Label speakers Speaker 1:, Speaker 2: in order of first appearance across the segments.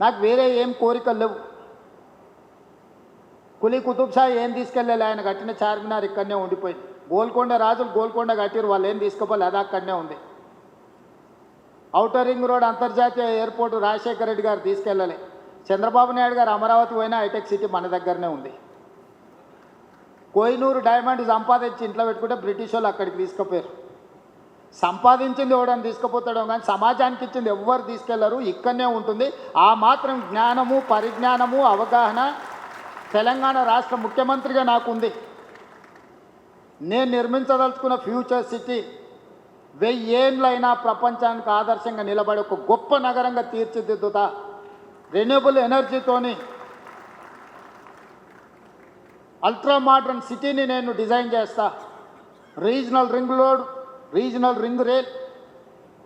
Speaker 1: నాకు వేరే ఏం కోరికలు లేవు. కులీ కుతుబ్ షా ఏం తీసుకెళ్ళాలి ఆయన కట్టిన చార్మినార్ ఇక్కడనే ఉండిపోయింది గోల్కొండ రాజులు గోల్కొండ కట్టిరు వాళ్ళు ఏం తీసుకోపోవాలి అది అక్కడనే ఉంది. ఔటర్ రింగ్ రోడ్ అంతర్జాతీయ ఎయిర్పోర్ట్ రాజశేఖర రెడ్డి గారు తీసుకెళ్ళాలి. చంద్రబాబు నాయుడు గారు అమరావతి పోయినా హైటెక్ సిటీ మన దగ్గరనే ఉంది. కోయినూరు డైమండ్ సంపాదించి ఇంట్లో పెట్టుకుంటే బ్రిటిష్ వాళ్ళు అక్కడికి తీసుకుపోయారు. సంపాదించింది ఎవడని తీసుకుపోతాడో కానీ సమాజానికి ఇచ్చింది ఎవ్వరు తీసుకెళ్ళరు ఇక్కడనే ఉంటుంది. ఆ మాత్రం జ్ఞానము పరిజ్ఞానము అవగాహన తెలంగాణ రాష్ట్ర ముఖ్యమంత్రిగా నాకు ఉంది. నేను నిర్మించదలుచుకున్న ఫ్యూచర్ సిటీ వెయ్యేండ్లైనా ప్రపంచానికి ఆదర్శంగా నిలబడే ఒక గొప్ప నగరంగా తీర్చిదిద్దుతా. రెన్యూబుల్ ఎనర్జీతోని అల్ట్రా మోడర్న్ సిటీని నేను డిజైన్ చేస్తా. Regional ring road regional ring rail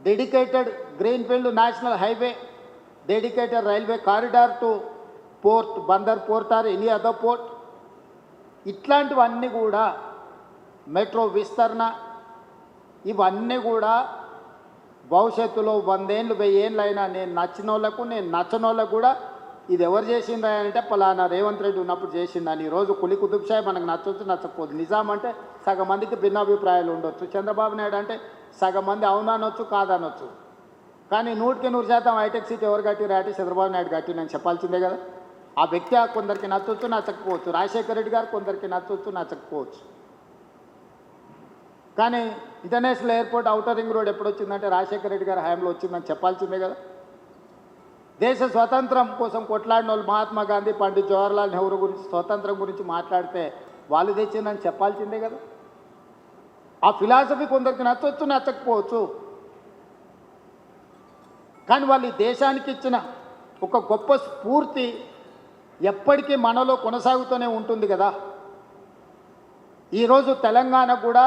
Speaker 1: dedicated greenfield national highway dedicated railway corridor to port Bandar port or any other port ఇట్లాంటివన్నీ కూడా మెట్రో విస్తరణ ఇవన్నీ కూడా భవిష్యత్తులో వందేళ్ళు వెయ్యేళ్ళు అయినా నేను నచ్చిన వాళ్ళకు నేను నచ్చని వాళ్ళకు కూడా ఇది ఎవరు చేసిందా అంటే పలానా రేవంత్ రెడ్డి ఉన్నప్పుడు చేసిందని ఈరోజు కులి కుతుబ్షాయి మనకు నచ్చవచ్చు నచ్చకపోదు. నిజాం అంటే సగం మందికి భిన్నాభిప్రాయాలు ఉండొచ్చు. చంద్రబాబు నాయుడు అంటే సగం మంది అవుననొచ్చు కాదనొచ్చు కానీ నూటికి నూరు శాతం హైటెక్ సిటీ ఎవరు కట్టిరా అంటే చంద్రబాబు నాయుడు కట్టినని చెప్పాల్సిందే కదా. ఆ వ్యక్తి కొందరికి నచ్చొచ్చు నచ్చకపోవచ్చు. రాజశేఖర రెడ్డి గారు కొందరికి నచ్చొచ్చు నచ్చకపోవచ్చు. కానీ international airport outer ring road ఎప్పుడు వచ్చిందంటే రాజశేఖర రెడ్డి గారి హయాంలో వచ్చిందని చెప్పాల్సిందే కదా. దేశ స్వతంత్రం కోసం కొట్లాడిన వాళ్ళు మహాత్మా గాంధీ పండిత్ జవహర్లాల్ నెహ్రూ గురించి స్వతంత్రం గురించి మాట్లాడితే వాళ్ళు తెచ్చిందని చెప్పాల్సిందే కదా. ఆ ఫిలాసఫీ కొందరికి నచ్చవచ్చు నచ్చకపోవచ్చు. కానీ వాళ్ళు ఈ దేశానికి ఇచ్చిన ఒక గొప్ప స్ఫూర్తి ఎప్పటికీ మనలో కొనసాగుతూనే ఉంటుంది కదా. ఈరోజు తెలంగాణ కూడా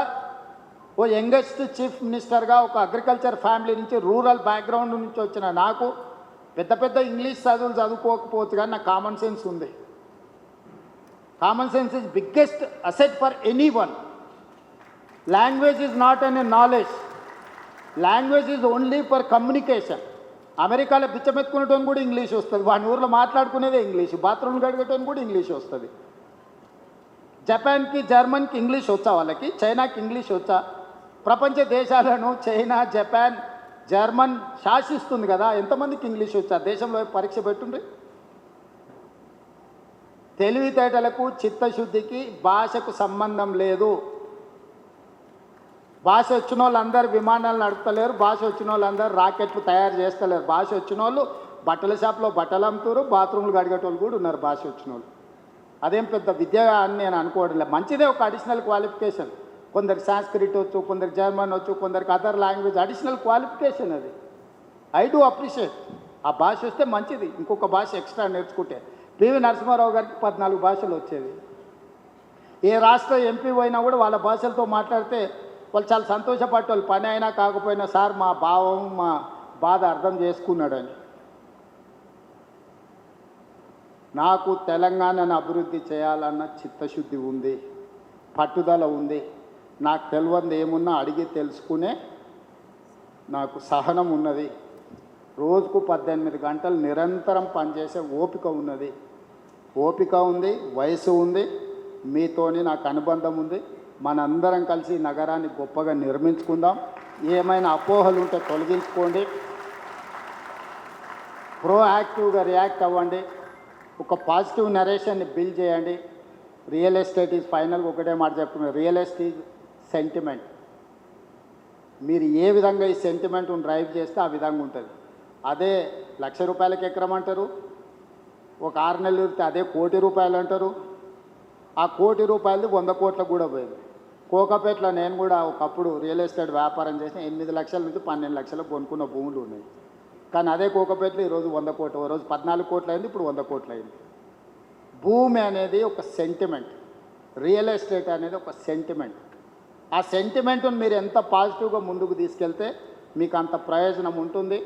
Speaker 1: ఓ యంగెస్ట్ చీఫ్ మినిస్టర్గా ఒక అగ్రికల్చర్ ఫ్యామిలీ నుంచి రూరల్ బ్యాక్గ్రౌండ్ నుంచి వచ్చిన నాకు పెద్ద పెద్ద ఇంగ్లీష్ చదువులు చదువుకోకపోవచ్చు కానీ నాకు కామన్ సెన్స్ ఉంది. Common sense is biggest asset for anyone language is not an knowledge language is only for communication అమెరికాలో బిచ్చమెత్తుకునేటోని కూడా ఇంగ్లీష్ వస్తుంది. వాని ఊర్లో మాట్లాడుకునేదే ఇంగ్లీష్. బాత్రూమ్ గడిగేటోని కూడా ఇంగ్లీష్ వస్తుంది. జపాన్కి జర్మన్కి ఇంగ్లీష్ వచ్చా వాళ్ళకి? చైనాకి ఇంగ్లీష్ వచ్చా? ప్రపంచ దేశాలను చైనా జపాన్ జర్మన్ శాసిస్తుంది కదా ఎంతమందికి ఇంగ్లీష్ వచ్చారు దేశంలో పరీక్ష పెట్టుండ్రి? తెలివితేటలకు చిత్తశుద్ధికి భాషకు సంబంధం లేదు. భాష వచ్చిన వాళ్ళందరూ విమానాలు నడుపుతలేరు భాష వచ్చిన వాళ్ళందరూ రాకెట్లు తయారు చేస్తలేరు. భాష వచ్చిన వాళ్ళు బట్టల షాప్లో బట్టలు అమ్ముతారు బాత్రూమ్లు కడిగేటోళ్ళు కూడా ఉన్నారు భాష వచ్చిన వాళ్ళు అదేం పెద్ద విద్య అని నేను అనుకోవడం లేదు. మంచిదే ఒక అడిషనల్ క్వాలిఫికేషన్ కొందరికి సాంస్క్రిట్ వచ్చు కొందరికి జర్మన్ వచ్చు కొందరికి అదర్ లాంగ్వేజ్ అడిషనల్ క్వాలిఫికేషన్ అది. ఐ డూ అప్రిషియేట్ ఆ భాష వస్తే మంచిది. ఇంకొక భాష ఎక్స్ట్రా నేర్చుకుంటే. పివి నరసింహారావు గారికి పద్నాలుగు భాషలు వచ్చేవి. ఏ రాష్ట్ర ఎంపీ పోయినా కూడా వాళ్ళ భాషలతో మాట్లాడితే వాళ్ళు చాలా సంతోషపడ్డ పని అయినా కాకపోయినా సార్ మా భావం మా బాధ అర్థం చేసుకున్నాడని. నాకు తెలంగాణను అభివృద్ధి చేయాలన్న చిత్తశుద్ధి ఉంది. పట్టుదల ఉంది. నాకు తెలియంది ఏమున్నా అడిగి తెలుసుకునే నాకు సహనం ఉన్నది. రోజుకు పద్దెనిమిది గంటలు నిరంతరం పనిచేసే ఓపిక ఉన్నది. ఓపిక ఉంది వయసు ఉంది మీతోని నాకు అనుబంధం ఉంది. మనందరం కలిసి నగరాన్ని గొప్పగా నిర్మించుకుందాం. ఏమైనా అపోహలు ఉంటే తొలగించుకోండి. ప్రోయాక్టివ్గా రియాక్ట్ అవ్వండి. ఒక పాజిటివ్ నరేషన్ని బిల్డ్ చేయండి. రియల్ ఎస్టేట్ ఈజ్ ఫైనల్గా ఒకటే మాట చెప్తున్నారు రియల్ ఎస్టేట్ సెంటిమెంట్ మీరు ఏ విధంగా ఈ సెంటిమెంట్ను డ్రైవ్ చేస్తే ఆ విధంగా ఉంటుంది. అదే లక్ష రూపాయలకి ఎకరం అంటారు. ఒక ఆరు నెలలు ఇస్తే అదే కోటి రూపాయలు అంటారు. ఆ కోటి రూపాయలది వంద కోట్లకు కూడా పోయింది. కోకపేటలో నేను కూడా ఒకప్పుడు రియల్ ఎస్టేట్ వ్యాపారం చేసిన ఎనిమిది లక్షల నుంచి పన్నెండు లక్షలకు కొనుక్కున్న భూములు ఉన్నాయి. కానీ అదే కోకపేటలో ఈరోజు వంద కోట్లు ఓ రోజు పద్నాలుగు కోట్లు అయింది ఇప్పుడు వంద కోట్లు అయింది. భూమి అనేది ఒక సెంటిమెంట్ రియల్ ఎస్టేట్ అనేది ఒక సెంటిమెంట్ ఆ సెంటిమెంట్ను మీరు ఎంత పాజిటివ్గా ముందుకు తీసుకెళ్తే మీకు అంత ప్రయోజనం ఉంటుంది.